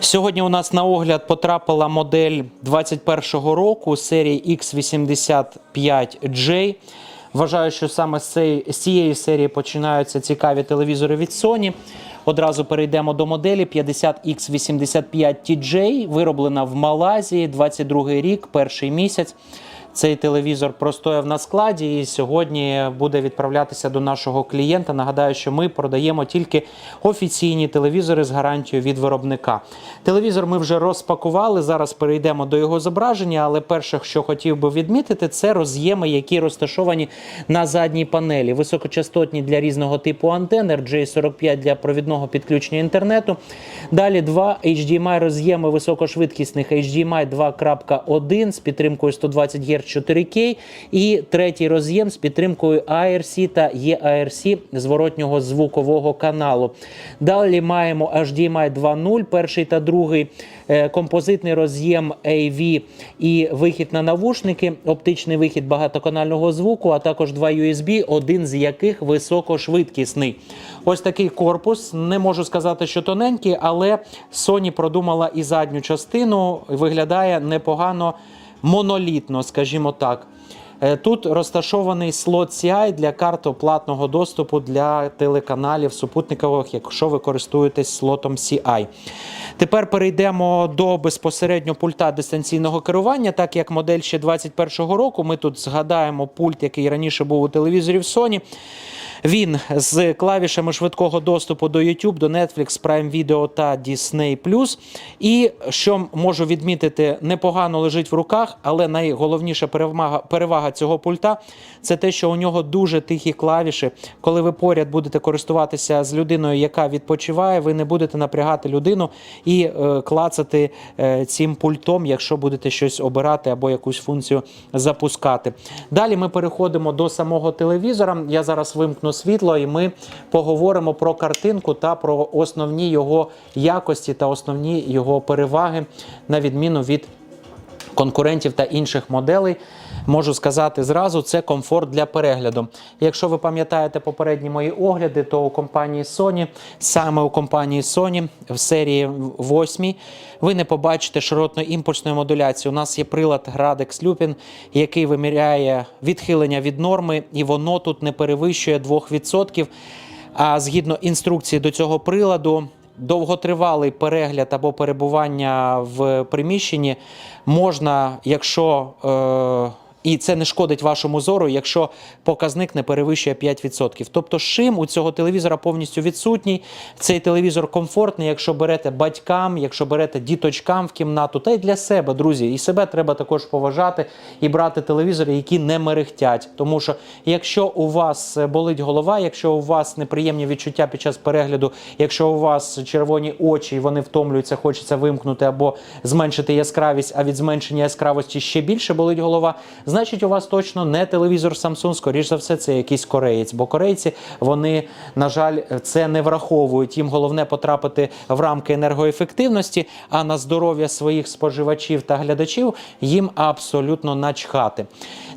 Сьогодні у нас на огляд потрапила модель 21-го року серії X85J. Вважаю, що саме з цієї- серії починаються цікаві телевізори від Sony. Одразу перейдемо до моделі 50X85TJ, вироблена в Малайзії, 22 рік, перший місяць. Цей телевізор простояв на складі і сьогодні буде відправлятися до нашого клієнта. Нагадаю, що ми продаємо тільки офіційні телевізори з гарантією від виробника. Телевізор ми вже розпакували. Зараз перейдемо до його зображення. Але перше, що хотів би відмітити, це роз'єми, які розташовані на задній панелі. Високочастотні для різного типу антенн, RJ45 для провідного підключення інтернету. Далі два HDMI роз'єми високошвидкісних HDMI 2.1 з підтримкою 120 Гц 4К і третій роз'єм з підтримкою ARC та EARC зворотнього звукового каналу. Далі маємо HDMI 2.0, перший та другий, е, композитний роз'єм AV і вихід на навушники, оптичний вихід багатоканального звуку, а також два USB, один з яких високошвидкісний. Ось такий корпус. Не можу сказати, що тоненький, але Sony продумала і задню частину. Виглядає непогано монолітно, скажімо так. Е, Тут розташований слот CI для карт оплатного доступу для телеканалів супутникових, якщо ви користуєтесь слотом CI. Тепер перейдемо до безпосередньо пульта дистанційного керування. Так як модель ще 21-го року, ми тут згадаємо пульт, який раніше був у телевізорів Sony. Він з клавішами швидкого доступу до YouTube, до Netflix, Prime Video та Disney+. І що можу відмітити, непогано лежить в руках, але найголовніша перевага, перевага цього пульта це те, що у нього дуже тихі клавіші. Коли ви поряд будете користуватися з людиною, яка відпочиває, ви не будете напрягати людину і е, клацати е, цим пультом, якщо будете щось обирати або якусь функцію запускати. Далі ми переходимо до самого телевізора. Я зараз вимкну світло, і ми поговоримо про картинку та про основні його якості та основні його переваги, на відміну від конкурентів та інших моделей. Можу сказати зразу, це комфорт для перегляду. Якщо ви пам'ятаєте попередні мої огляди, то у компанії Sony, саме у компанії Sony в серії 8 ви не побачите широтно-імпульсної модуляції. У нас є прилад Gradex Lupin, який виміряє відхилення від норми, і воно тут не перевищує 2%. А згідно інструкції до цього приладу, довготривалий перегляд або перебування в приміщенні можна, якщо. Е- і це не шкодить вашому зору, якщо показник не перевищує 5%. Тобто шим у цього телевізора повністю відсутній. Цей телевізор комфортний, якщо берете батькам, якщо берете діточкам в кімнату, та й для себе, друзі. І себе треба також поважати і брати телевізори, які не мерехтять. Тому що якщо у вас болить голова, якщо у вас неприємні відчуття під час перегляду, якщо у вас червоні очі і вони втомлюються, хочеться вимкнути або зменшити яскравість, а від зменшення яскравості ще більше болить голова значить у вас точно не телевізор Samsung, скоріш за все, це якийсь кореєць. Бо корейці вони, на жаль, це не враховують. Їм головне потрапити в рамки енергоефективності, а на здоров'я своїх споживачів та глядачів їм абсолютно начхати.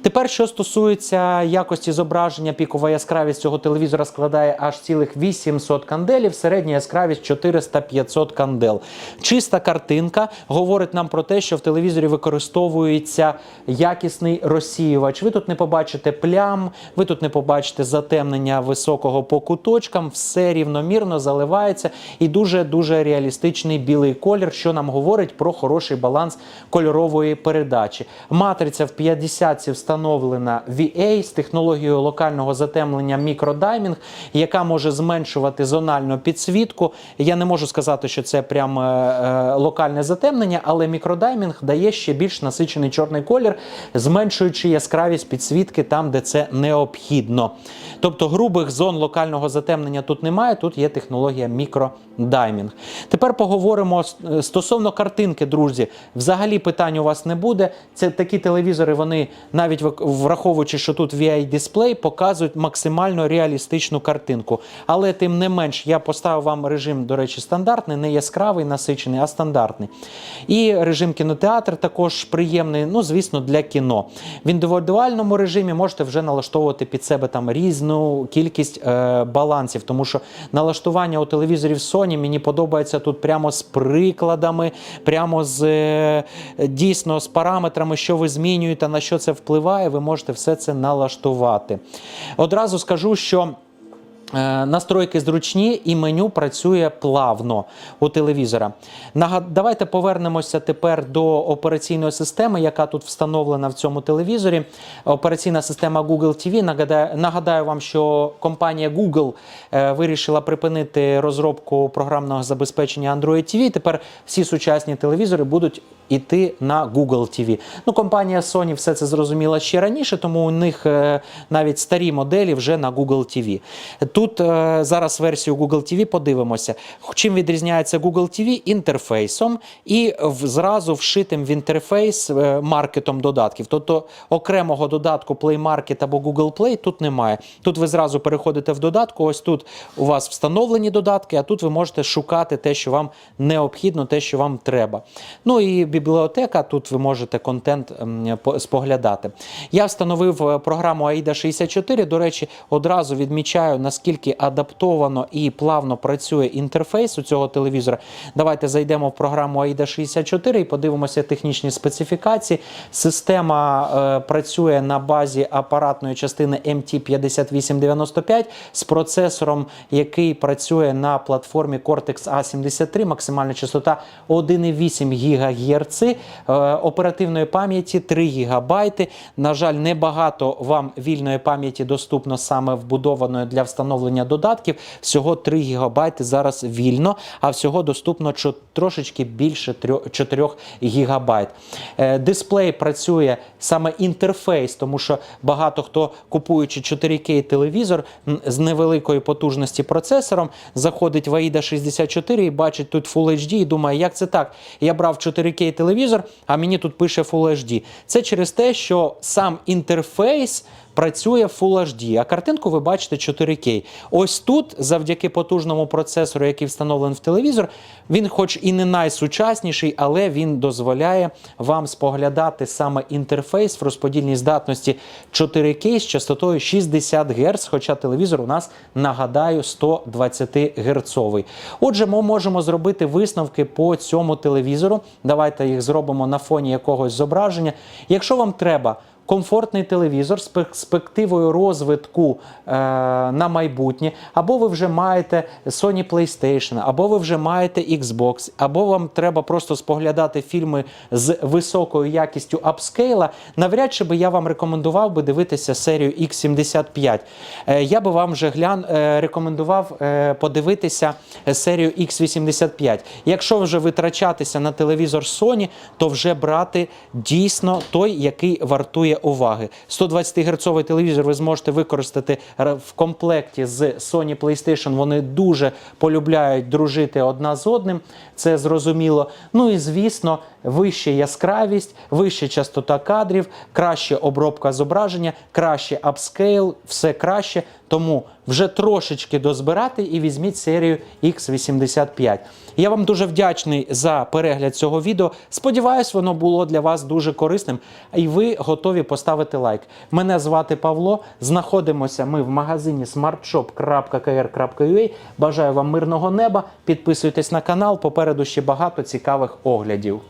Тепер, що стосується якості зображення, пікова яскравість цього телевізора складає аж цілих 800 канделів, середня яскравість 400-500 кандел. Чиста картинка говорить нам про те, що в телевізорі використовується якісний розсіювач. Ви тут не побачите плям, ви тут не побачите затемнення високого по куточкам, все рівномірно заливається і дуже дуже реалістичний білий колір, що нам говорить про хороший баланс кольорової передачі. Матриця в 50 встановлена VA з технологією локального затемнення мікродаймінг, яка може зменшувати зональну підсвітку. Я не можу сказати, що це прям е, е, локальне затемнення, але мікродаймінг дає ще більш насичений чорний колір, зменшуючи яскравість підсвітки там, де це необхідно. Тобто грубих зон локального затемнення тут немає, тут є технологія мікродаймінг. Тепер поговоримо е, стосовно картинки, друзі. Взагалі питань у вас не буде. Це такі телевізори, вони навіть вик- враховуючи, що тут VI-дисплей, показують максимально реалістичну картинку. Але тим не менш, я поставив вам режим, до речі, стандартний, не яскравий, насичений, а стандартний. І режим кінотеатр також приємний, ну, звісно, для кіно. В індивідуальному режимі можете вже налаштовувати під себе там різну кількість е, балансів, тому що налаштування у телевізорів Sony мені подобається тут прямо з прикладами, прямо з е, дійсно з параметрами, що ви змінюєте, на що це впливає. Ви можете все це налаштувати. Одразу скажу, що. Е, Настройки зручні і меню працює плавно у телевізора. Давайте повернемося тепер до операційної системи, яка тут встановлена в цьому телевізорі. Операційна система Google TV. Нагадаю, вам, що компанія Google е, вирішила припинити розробку програмного забезпечення Android TV. Тепер всі сучасні телевізори будуть іти на Google TV. Ну, компанія Sony все це зрозуміла ще раніше, тому у них е, навіть старі моделі вже на Google TV. Тут е, зараз версію Google TV подивимося. Чим відрізняється Google TV? Інтерфейсом і в- зразу вшитим в інтерфейс е, маркетом додатків. Тобто окремого додатку Play Market або Google Play тут немає. Тут ви зразу переходите в додатку. Ось тут у вас встановлені додатки, а тут ви можете шукати те, що вам необхідно, те, що вам треба. Ну і бібліотека. Тут ви можете контент споглядати. Я встановив е, програму AIDA 64. До речі, одразу відмічаю, наскільки адаптовано і плавно працює інтерфейс у цього телевізора. Давайте зайдемо в програму AIDA 64 і подивимося технічні специфікації. Система е, працює на базі апаратної частини MT5895 з процесором, який працює на платформі Cortex A73, максимальна частота 1,8 ГГц, е, оперативної пам'яті 3 ГБ. На жаль, небагато вам вільної пам'яті доступно саме вбудованої для встановлення додатків. Всього 3 ГБ зараз вільно, а всього доступно трошечки більше 4 ГБ. Е, Дисплей працює саме інтерфейс, тому що багато хто купуючи 4К телевізор з невеликої потужності процесором, заходить в AIDA 64 і бачить тут Full HD і думає, як це так? Я брав 4К телевізор, а мені тут пише Full HD. Це через те, що сам інтерфейс працює Full HD, а картинку ви бачите 4К. Ось тут, завдяки потужному процесору, який встановлений в телевізор, він, хоч і не найсучасніший, але він дозволяє вам споглядати саме інтерфейс в розподільній здатності 4К з частотою 60 Гц, хоча телевізор у нас, нагадаю, 120 Герцовий. Отже, ми можемо зробити висновки по цьому телевізору. Давайте їх зробимо на фоні якогось зображення. Якщо вам треба комфортний телевізор з перспективою розвитку е, на майбутнє, або ви вже маєте Sony PlayStation, або ви вже маєте Xbox, або вам треба просто споглядати фільми з високою якістю апскейла, навряд чи би я вам рекомендував би дивитися серію X75. Е, я би вам вже глян, е, рекомендував е, подивитися серію X85. Якщо вже витрачатися на телевізор Sony, то вже брати дійсно той, який вартує уваги. 120 герцовий телевізор ви зможете використати в комплекті з Sony PlayStation. Вони дуже полюбляють дружити одна з одним. Це зрозуміло. Ну і звісно, вища яскравість, вища частота кадрів, краще обробка зображення, краще апскейл, все краще. Тому вже трошечки дозбирати і візьміть серію X85. Я вам дуже вдячний за перегляд цього відео. Сподіваюсь, воно було для вас дуже корисним, і ви готові поставити лайк. Мене звати Павло. Знаходимося ми в магазині smartshop.kr.ua. Бажаю вам мирного неба. Підписуйтесь на канал. Попереду ще багато цікавих оглядів.